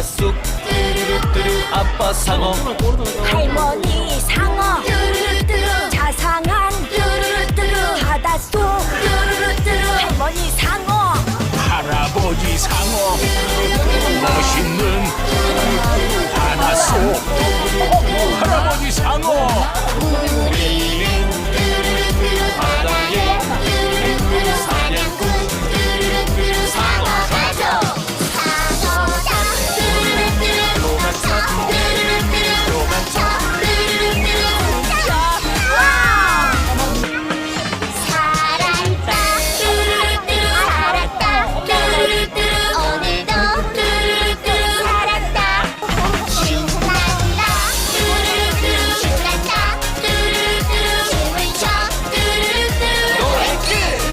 바닷속 아빠 상어. 할머니 상어. 자상한 바닷속. 할머니 상어. 할아버지 상어. 멋있는 바닷속.